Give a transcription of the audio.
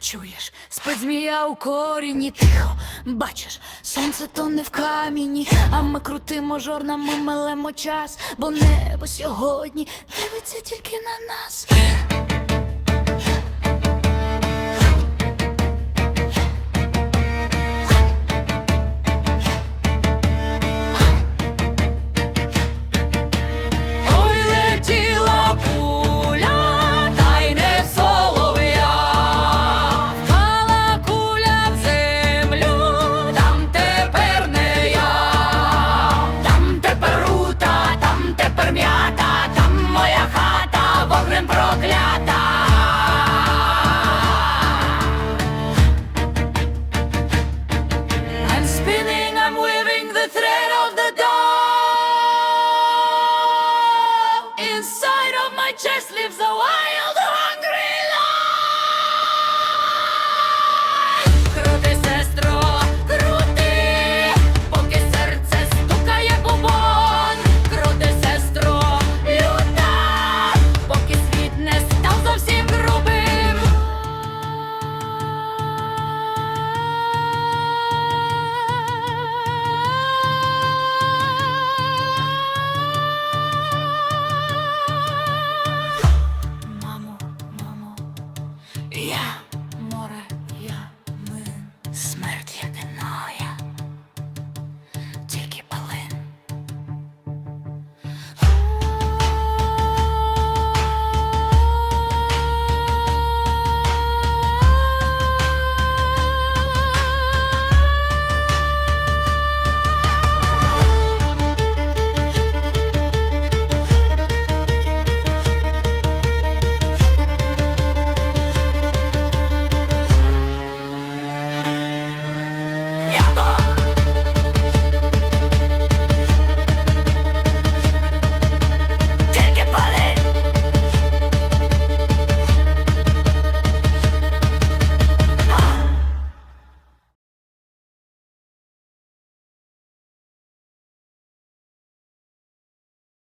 чуєш, спить у коріні, тихо. Бачиш, сонце то не в камені, а ми крутимо жорнами, милемо час, бо небо сьогодні дивиться тільки на нас. just lives on.